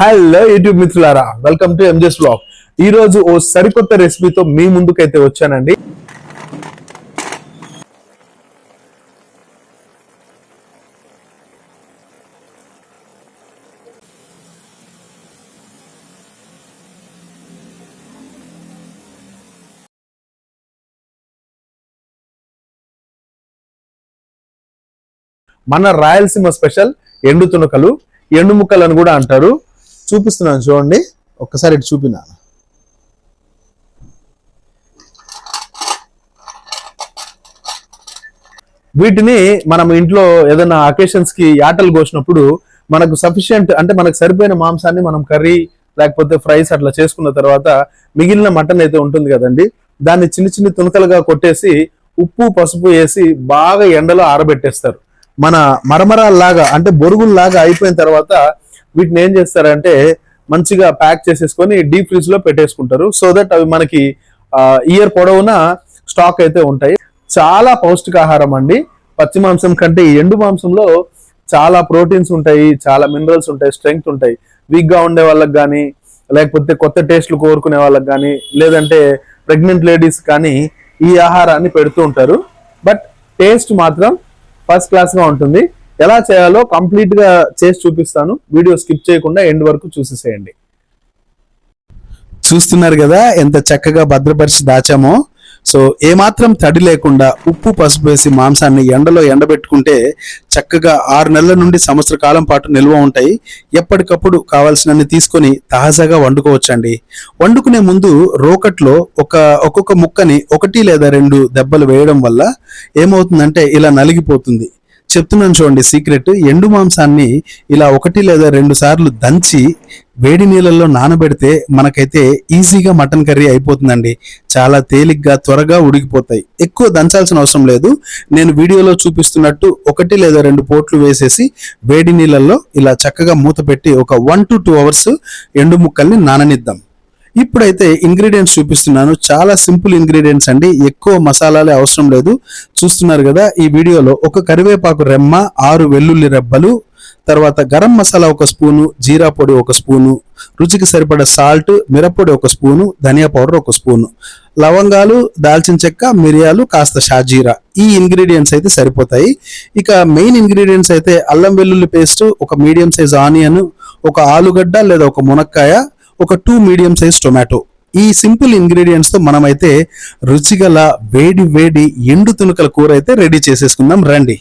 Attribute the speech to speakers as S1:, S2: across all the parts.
S1: Hello YouTube మిత్రులారా. Welcome to MJ's blog ఈ రోజు ఓ సరికొత్త రెసిపీతో మీ ముందుకైతే వచ్చానండి. మన రాయలసీమ స్పెషల్ ఎండు తునకలు ఎండు ముక్కలు అని కూడా అంటారు. చూపిస్తున్నాను చూడండి. ఒక్కసారి ఇటు చూపినా. వీటిని మనం ఇంట్లో ఏదైనా అకేషన్స్కి ఆటలు కోసినప్పుడు మనకు సఫిషియంట్ అంటే మనకు సరిపోయిన మాంసాన్ని మనం కర్రీ లేకపోతే ఫ్రైస్ అట్లా చేసుకున్న తర్వాత మిగిలిన మటన్ అయితే ఉంటుంది కదండి. దాన్ని చిన్న చిన్న తునకలుగా కొట్టేసి ఉప్పు పసుపు వేసి బాగా ఎండలో ఆరబెట్టేస్తారు. మన మరమరాల్లాగా అంటే బొరుగుల్లాగా అయిపోయిన తర్వాత వీటిని ఏం చేస్తారంటే మంచిగా ప్యాక్ చేసేసుకొని డీప్ ఫ్రిడ్జ్లో పెట్టేసుకుంటారు. సో దట్ అవి మనకి ఇయర్ పొడవునా స్టాక్ అయితే ఉంటాయి. చాలా పౌష్టికాహారం అండి. పచ్చి మాంసం కంటే ఈ ఎండు మాంసంలో చాలా ప్రోటీన్స్ ఉంటాయి చాలా మినరల్స్ ఉంటాయి స్ట్రెంగ్త్ ఉంటాయి. వీక్గా ఉండే వాళ్ళకి కానీ లేకపోతే కొత్త టేస్ట్లు కోరుకునే వాళ్ళకి కానీ లేదంటే ప్రెగ్నెంట్ లేడీస్ కానీ ఈ ఆహారాన్ని పెడుతూ ఉంటారు. బట్ టేస్ట్ మాత్రం ఫస్ట్ క్లాస్గా ఉంటుంది. ఎలా చేయాలో కంప్లీట్గా చేసి చూపిస్తాను. వీడియో స్కిప్ చేయకుండా ఎండ్ వరకు చూసేసేయండి. చూస్తున్నారు కదా ఎంత చక్కగా భద్రపరిచి దాచామో. సో ఏమాత్రం తడి లేకుండా ఉప్పు పసుపు వేసి మాంసాన్ని ఎండలో ఎండబెట్టుకుంటే చక్కగా ఆరు నెలల నుండి సంవత్సర కాలం పాటు నిల్వ ఉంటాయి. ఎప్పటికప్పుడు కావాల్సినన్ని తీసుకొని తాజాగా వండుకోవచ్చండి. వండుకునే ముందు రోకట్లో ఒక ఒక్కొక్క ముక్కని ఒకటి లేదా రెండు దెబ్బలు వేయడం వల్ల ఏమవుతుందంటే ఇలా నలిగిపోతుంది. చెప్తున్నాను చూడండి సీక్రెట్ ఎండు మాంసాన్ని ఇలా ఒకటి లేదా రెండు సార్లు దంచి వేడి నీళ్ళల్లో నానబెడితే మనకైతే ఈజీగా మటన్ కర్రీ అయిపోతుందండి. చాలా తేలిగ్గా త్వరగా ఉడికిపోతాయి. ఎక్కువ దంచాల్సిన అవసరం లేదు. నేను వీడియోలో చూపిస్తున్నట్టు ఒకటి లేదా రెండు పోట్లు వేసేసి వేడి నీళ్ళల్లో ఇలా చక్కగా మూత పెట్టి ఒక వన్ టు టూ అవర్స్ ఎండు ముక్కల్ని నాననిద్దాం. ఇప్పుడైతే ఇంగ్రీడియంట్స్ చూపిస్తున్నాను. చాలా సింపుల్ ఇంగ్రీడియంట్స్ అండి. ఎక్కువ మసాలాలే అవసరం లేదు. చూస్తున్నారు కదా ఈ వీడియోలో ఒక కరివేపాకు రెమ్మ ఆరు వెల్లుల్లి రెబ్బలు తర్వాత గరం మసాలా ఒక స్పూను జీరా పొడి ఒక స్పూను రుచికి సరిపడ సాల్ట్ మిరప్పొడి ఒక స్పూను ధనియా పౌడర్ ఒక స్పూను. లవంగాలు దాల్చిన చెక్క మిరియాలు కాస్త షాజీరా. ఈ ఇంగ్రీడియంట్స్ అయితే సరిపోతాయి. ఇక మెయిన్ ఇంగ్రీడియంట్స్ అయితే అల్లం వెల్లుల్లి పేస్ట్ ఒక మీడియం సైజ్ ఆనియన్ ఒక ఆలుగడ్డ లేదా ఒక మునక్కాయ ఒక టూ మీడియం సైజ్ టొమాటో ఈ సింపుల్ ఇంగ్రీడియంట్స్తో మనమైతే రుచిగల వేడి వేడి ఎండు తునకల కూర అయితే రెడీ చేసేసుకుందాం. రండి.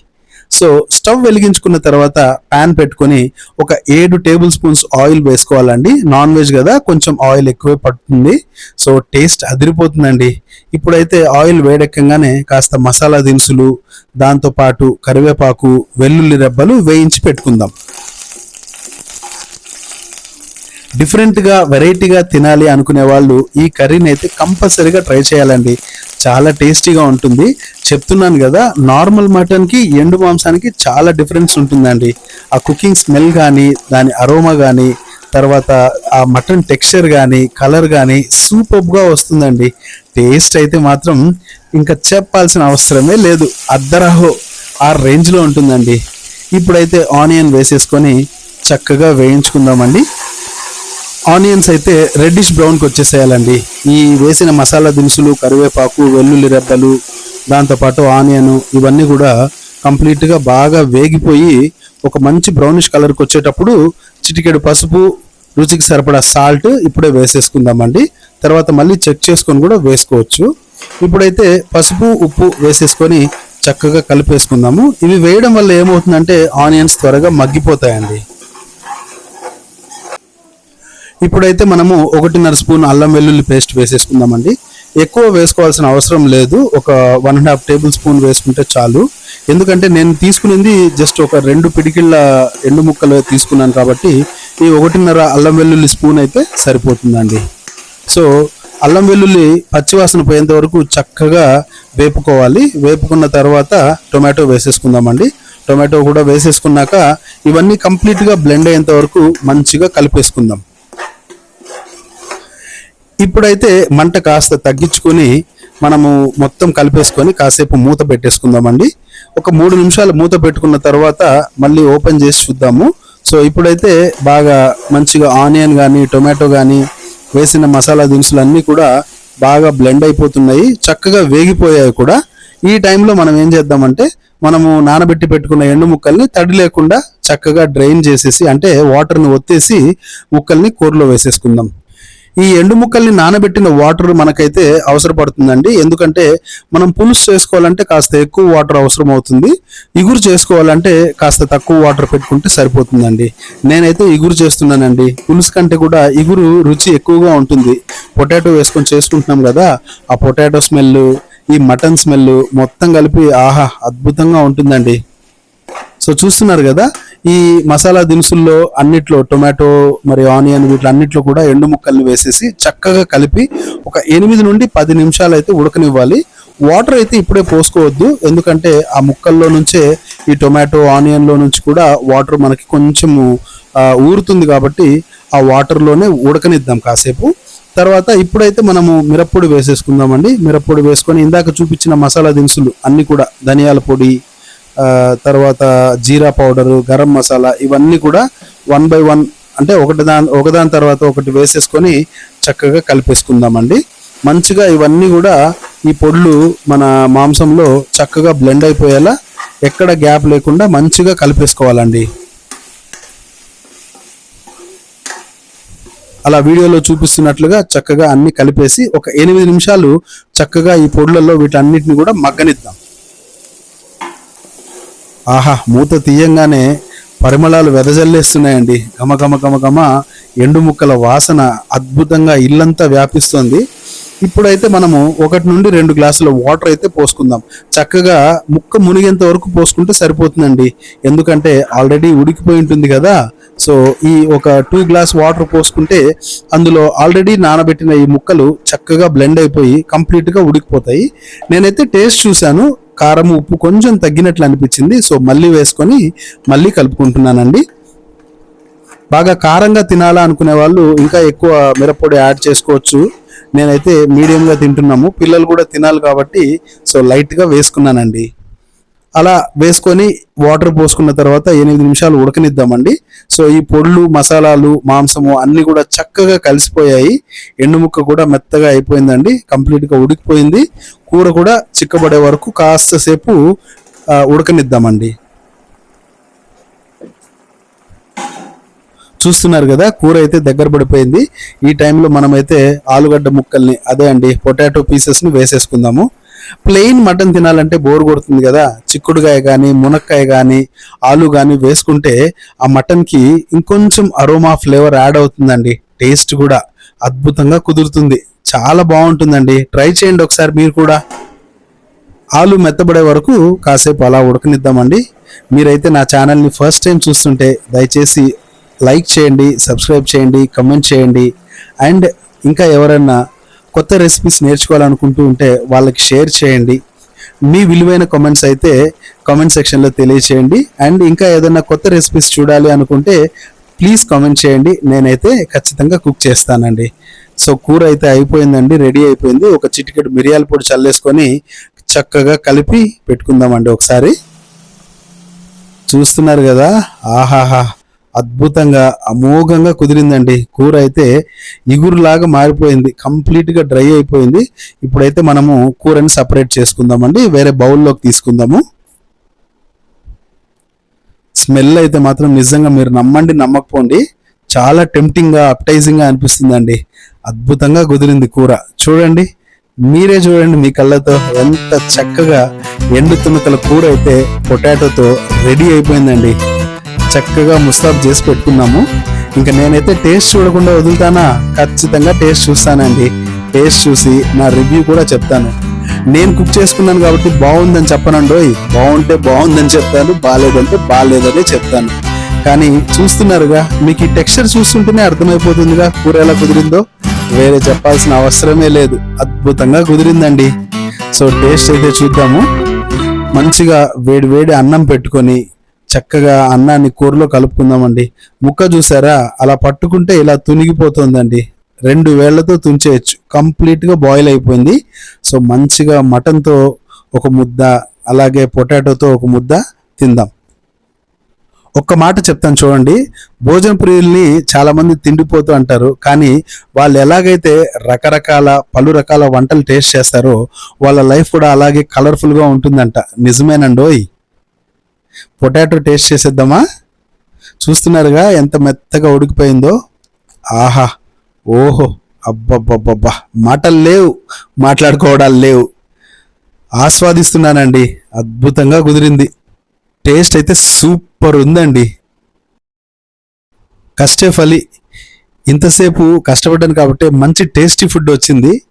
S1: సో స్టవ్ వెలిగించుకున్న తర్వాత పాన్ పెట్టుకొని ఒక ఏడు టేబుల్ స్పూన్స్ ఆయిల్ వేసుకోవాలండి. నాన్ వెజ్ కదా కొంచెం ఆయిల్ ఎక్కువే పడుతుంది. సో టేస్ట్ అదిరిపోతుందండి. ఇప్పుడైతే ఆయిల్ వేడెక్కగానే కాస్త మసాలా దినుసులు దాంతో పాటు కరివేపాకు వెల్లుల్లి రెబ్బలు వేయించి పెట్టుకుందాం. డిఫరెంట్గా వెరైటీగా తినాలి అనుకునే వాళ్ళు ఈ కర్రీని అయితే కంపల్సరీగా ట్రై చేయాలండి. చాలా టేస్టీగా ఉంటుంది. చెప్తున్నాను కదా నార్మల్ మటన్కి ఎండు మాంసానికి చాలా డిఫరెన్స్ ఉంటుందండి. ఆ కుకింగ్ స్మెల్ కానీ దాని అరోమా కానీ తర్వాత ఆ మటన్ టెక్స్చర్ కానీ కలర్ కానీ సూపర్గా వస్తుందండి. టేస్ట్ అయితే మాత్రం ఇంకా చెప్పాల్సిన అవసరమే లేదు. అద్దరహో ఆ రేంజ్లో ఉంటుందండి. ఇప్పుడైతే ఆనియన్ వేసేసుకొని చక్కగా వేయించుకుందామండి. ఆనియన్స్ అయితే రెడ్డిష్ బ్రౌన్కి వచ్చేసేయాలండి. ఈ వేసిన మసాలా దినుసులు కరివేపాకు వెల్లుల్లి రెబ్బలు దాంతోపాటు ఆనియన్ ఇవన్నీ కూడా కంప్లీట్గా బాగా వేగిపోయి ఒక మంచి బ్రౌనిష్ కలర్కి వచ్చేటప్పుడు చిటికెడు పసుపు రుచికి సరిపడా సాల్ట్ ఇప్పుడే వేసేసుకుందామండి. తర్వాత మళ్ళీ చెక్ చేసుకొని కూడా వేసుకోవచ్చు. ఇప్పుడైతే పసుపు ఉప్పు వేసేసుకొని చక్కగా కలిపేసుకుందాము. ఇవి వేయడం వల్ల ఏమవుతుందంటే ఆనియన్స్ త్వరగా మగ్గిపోతాయండి. ఇప్పుడైతే మనము ఒకటిన్నర స్పూన్ అల్లం వెల్లుల్లి పేస్ట్ వేసేసుకుందామండి. ఎక్కువ వేసుకోవాల్సిన అవసరం లేదు. ఒక one and half table spoon వేసుకుంటే చాలు. ఎందుకంటే నేను తీసుకునేది జస్ట్ ఒక రెండు పిడికిళ్ళ ఎండు ముక్కలు తీసుకున్నాను కాబట్టి ఈ ఒకటిన్నర అల్లం వెల్లుల్లి స్పూన్ అయితే సరిపోతుందండి. సో అల్లం వెల్లుల్లి పచ్చివాసన పోయేంత వరకు చక్కగా వేపుకోవాలి. వేపుకున్న తర్వాత టొమాటో వేసేసుకుందామండి. టొమాటో కూడా వేసేసుకున్నాక ఇవన్నీ కంప్లీట్గా బ్లెండ్ అయ్యేంత వరకు మంచిగా కలిపేసుకుందాం. ఇప్పుడైతే మంట కాస్త తగ్గించుకొని మనము మొత్తం కలిపేసుకొని కాసేపు మూత పెట్టేసుకుందామండి. ఒక మూడు నిమిషాలు మూత పెట్టుకున్న తర్వాత మళ్ళీ ఓపెన్ చేసి చూద్దాము. సో ఇప్పుడైతే బాగా మంచిగా ఆనియన్ కానీ టొమాటో కానీ వేసిన మసాలా దినుసులు అన్నీ కూడా బాగా బ్లెండ్ అయిపోతున్నాయి. చక్కగా వేగిపోయాయి కూడా. ఈ టైంలో మనం ఏం చేద్దామంటే మనము నానబెట్టి పెట్టుకున్న ఎండు ముక్కల్ని తడి లేకుండా చక్కగా డ్రైన్ చేసేసి అంటే వాటర్ని ఒత్తేసి ముక్కల్ని కూరలో వేసేసుకుందాం. ఈ ఎండు ముక్కల్ని నానబెట్టిన వాటర్ మనకైతే అవసరపడుతుందండి. ఎందుకంటే మనం పులుసు చేసుకోవాలంటే కాస్త ఎక్కువ వాటర్ అవసరం అవుతుంది ఇగురు చేసుకోవాలంటే కాస్త తక్కువ వాటర్ పెట్టుకుంటే సరిపోతుందండి. నేనైతే ఇగురు చేస్తున్నానండి. పులుసు కంటే కూడా ఇగురు రుచి ఎక్కువగా ఉంటుంది. పొటాటో వేసుకొని చేసుకుంటున్నాం కదా ఆ పొటాటో స్మెల్ ఈ మటన్ స్మెల్ మొత్తం కలిపి ఆహా అద్భుతంగా ఉంటుందండి. సో చూస్తున్నారు కదా ఈ మసాలా దినుసుల్లో అన్నిట్లో టొమాటో మరి ఆనియన్ వీటిలన్నిట్లో కూడా ఎండు ముక్కల్ని వేసేసి చక్కగా కలిపి ఒక ఎనిమిది నుండి పది నిమిషాలు అయితే ఉడకనివ్వాలి. వాటర్ అయితే ఇప్పుడే పోసుకోవద్దు. ఎందుకంటే ఆ ముక్కల్లో నుంచే ఈ టొమాటో ఆనియన్లో నుంచి కూడా వాటర్ మనకి కొంచెము ఊరుతుంది కాబట్టి ఆ వాటర్లోనే ఉడకనిద్దాం కాసేపు. తర్వాత ఇప్పుడైతే మనము మిరప్పొడి వేసేసుకుందామండి. మిరప్పొడి వేసుకొని ఇందాక చూపించిన మసాలా దినుసులు అన్ని కూడా ధనియాల పొడి తర్వాత జీరా పౌడరు గరం మసాలా ఇవన్నీ కూడా వన్ బై వన్ అంటే ఒకటి దాని ఒకదాని తర్వాత ఒకటి వేసేసుకొని చక్కగా కలిపేసుకుందామండి. మంచిగా ఇవన్నీ కూడా ఈ పొడులు మన మాంసంలో చక్కగా బ్లెండ్ అయిపోయేలా ఎక్కడ గ్యాప్ లేకుండా మంచిగా కలిపేసుకోవాలండి. అలా వీడియోలో చూపిస్తున్నట్లుగా చక్కగా అన్ని కలిపేసి ఒక ఎనిమిది నిమిషాలు చక్కగా ఈ పొడులలో వీటన్నిటిని కూడా మగ్గనిద్దాం. ఆహా మూత తీయంగానే పరిమళాలు వెదజల్లేస్తున్నాయండి. గమ గమ ఎండు ముక్కల వాసన అద్భుతంగా ఇల్లంతా వ్యాపిస్తోంది. ఇప్పుడైతే మనము ఒకటి నుండి రెండు గ్లాసుల వాటర్ అయితే పోసుకుందాం. చక్కగా ముక్క మునిగేంత వరకు పోసుకుంటే సరిపోతుందండి. ఎందుకంటే ఆల్రెడీ ఉడికిపోయి ఉంటుంది కదా. సో ఈ ఒక టూ గ్లాస్ వాటర్ పోసుకుంటే అందులో ఆల్రెడీ నానబెట్టిన ఈ ముక్కలు చక్కగా బ్లెండ్ అయిపోయి కంప్లీట్గా ఉడికిపోతాయి. నేనైతే టేస్ట్ చూశాను. కారం ఉప్పు కొంచెం తగ్గినట్లు అనిపించింది. సో మళ్ళీ వేసుకొని మళ్ళీ కలుపుకుంటున్నానండి. బాగా కారంగా తినాలా అనుకునే వాళ్ళు ఇంకా ఎక్కువ మిరప్పొడి యాడ్ చేసుకోవచ్చు. నేనైతే మీడియంగా తింటున్నాము. పిల్లలు కూడా తినాలి కాబట్టి సో లైట్గా వేసుకున్నానండి. అలా వేసుకొని వాటర్ పోసుకున్న తర్వాత ఎనిమిది నిమిషాలు ఉడకనిద్దామండి. సో ఈ పొడులు మసాలాలు మాంసము అన్నీ కూడా చక్కగా కలిసిపోయాయి. ఎండు ముక్క కూడా మెత్తగా అయిపోయిందండి. కంప్లీట్గా ఉడికిపోయింది. కూర కూడా చిక్కబడే వరకు కాస్త సేపు ఉడకనిద్దామండి. చూస్తున్నారు కదా కూర అయితే దగ్గర పడిపోయింది. ఈ టైంలో మనమైతే ఆలుగడ్డ ముక్కల్ని అదే అండి పొటాటో పీసెస్ని వేసేసుకుందాము. ప్లెయిన్ మటన్ తినాలంటే బోర్ కొడుతుంది కదా. చిక్కుడుగాయ కానీ మునక్కాయ కానీ ఆలు కానీ వేసుకుంటే ఆ మటన్కి ఇంకొంచెం అరోమా ఫ్లేవర్ యాడ్ అవుతుందండి. టేస్ట్ కూడా అద్భుతంగా కుదురుతుంది. చాలా బాగుంటుందండి. ట్రై చేయండి ఒకసారి మీరు కూడా. ఆలు మెత్తబడే వరకు కాసేపు అలా ఉడకనిద్దామండి. మీరైతే నా ఛానల్ని ఫస్ట్ టైం చూస్తుంటే దయచేసి లైక్ చేయండి సబ్స్క్రైబ్ చేయండి కమెంట్ చేయండి. అండ్ ఇంకా ఎవరైనా కొత్త రెసిపీస్ నేర్చుకోవాలనుకుంటూ ఉంటే వాళ్ళకి షేర్ చేయండి. మీ విలువైన కామెంట్స్ అయితే కామెంట్ సెక్షన్లో తెలియచేయండి. అండ్ ఇంకా ఏదైనా కొత్త రెసిపీస్ చూడాలి అనుకుంటే ప్లీజ్ కామెంట్ చేయండి. నేనైతే ఖచ్చితంగా కుక్ చేస్తానండి. సో కూర అయితే అయిపోయిందండి రెడీ అయిపోయింది. ఒక చిటికెడు మిరియాల పొడి చల్లేసుకొని చక్కగా కలిపి పెట్టుకుందామండి ఒకసారి. చూస్తున్నారు కదా? ఆహాహా. అద్భుతంగా అమోఘంగా కుదిరిందండి. కూర అయితే ఇగురులాగా మారిపోయింది. కంప్లీట్గా డ్రై అయిపోయింది. ఇప్పుడైతే మనము కూరని సపరేట్ చేసుకుందామండి. వేరే బౌల్లోకి తీసుకుందాము. స్మెల్ అయితే మాత్రం నిజంగా మీరు నమ్మండి నమ్మకపోండి. చాలా టెంప్టింగ్గా అప్టైజింగ్గా అనిపిస్తుందండి. అద్భుతంగా కుదిరింది కూర. చూడండి మీరే చూడండి మీ కళ్ళతో ఎంత చక్కగా ఎండు తునకల కూర అయితే పొటాటోతో రెడీ అయిపోయిందండి. చక్కగా ముస్తాబ్ చేసి పెట్టుకున్నాము. ఇంకా నేనైతే టేస్ట్ చూడకుండా వదులుతానా? ఖచ్చితంగా టేస్ట్ చూస్తానండి. టేస్ట్ చూసి నా రివ్యూ కూడా చెప్తాను. నేను కుక్ చేసుకున్నాను కాబట్టి బాగుందని చెప్పనండోయ్. బాగుంటే బాగుందని చెప్తాను బాగాలేదంటే బాగాలేదని చెప్తాను. కానీ చూస్తున్నారుగా మీకు ఈ టెక్స్చర్ చూస్తుంటేనే అర్థమైపోతుందిగా కూర ఎలా కుదిరిందో. వేరే చెప్పాల్సిన అవసరమే లేదు. అద్భుతంగా కుదిరిందండి. సో టేస్ట్ అయితే చూద్దాము. మంచిగా వేడి వేడి అన్నం పెట్టుకొని చక్కగా అన్నాన్ని కూరలో కలుపుకుందామండి. ముక్క చూసారా? అలా పట్టుకుంటే ఇలా తునిగిపోతుందండి. రెండు వేళ్ళతో తుంచేయచ్చు. కంప్లీట్గా బాయిల్ అయిపోయింది. సో మంచిగా మటన్తో ఒక ముద్ద అలాగే పొటాటోతో ఒక ముద్ద తిందాం. ఒక్క మాట చెప్తాను చూడండి. భోజన ప్రియుల్ని చాలామంది తిండిపోతూ అంటారు. కానీ వాళ్ళు ఎలాగైతే రకరకాల పలు రకాల వంటలు టేస్ట్ చేస్తారో వాళ్ళ లైఫ్ కూడా అలాగే కలర్ఫుల్గా ఉంటుందంట. నిజమేనండోయ్? పొటాటో టేస్ట్ చేసేద్దామా? చూస్తున్నారుగా ఎంత మెత్తగా ఉడికిపోయిందో. ఆహా ఓహో అబ్బబ్బబ్బబ్బా మాటలు లేవు మాట్లాడుకోవడాలు లేవు. ఆస్వాదిస్తున్నానండి అద్భుతంగా కుదిరింది. టేస్ట్ అయితే సూపర్ ఉందండి. కష్టే ఫలి ఇంతసేపు కష్టపడ్డాను కాబట్టి మంచి టేస్టీ ఫుడ్ వచ్చింది.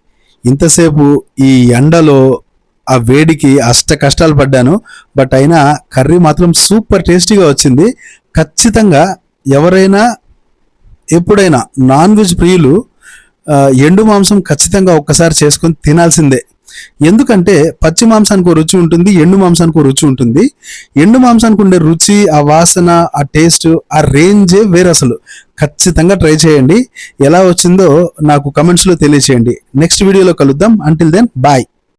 S1: ఇంతసేపు ఈ ఎండలో ఆ వేడికి అష్ట కష్టాలు పడ్డాను. బట్ అయినా కర్రీ మాత్రం సూపర్ టేస్టీగా వచ్చింది. ఖచ్చితంగా ఎవరైనా ఎప్పుడైనా నాన్ వెజ్ ప్రియులు ఎండు మాంసం ఖచ్చితంగా ఒక్కసారి చేసుకొని తినాల్సిందే. ఎందుకంటే పచ్చి మాంసానికి రుచి ఉంటుంది ఎండు మాంసానికి రుచి ఉంటుంది. ఎండు మాంసానికి ఉండే రుచి ఆ వాసన ఆ టేస్ట్ ఆ రేంజే వేరే అసలు. ఖచ్చితంగా ట్రై చేయండి. ఎలా వచ్చిందో నాకు కమెంట్స్లో తెలియచేయండి. నెక్స్ట్ వీడియోలో కలుద్దాం. Until then bye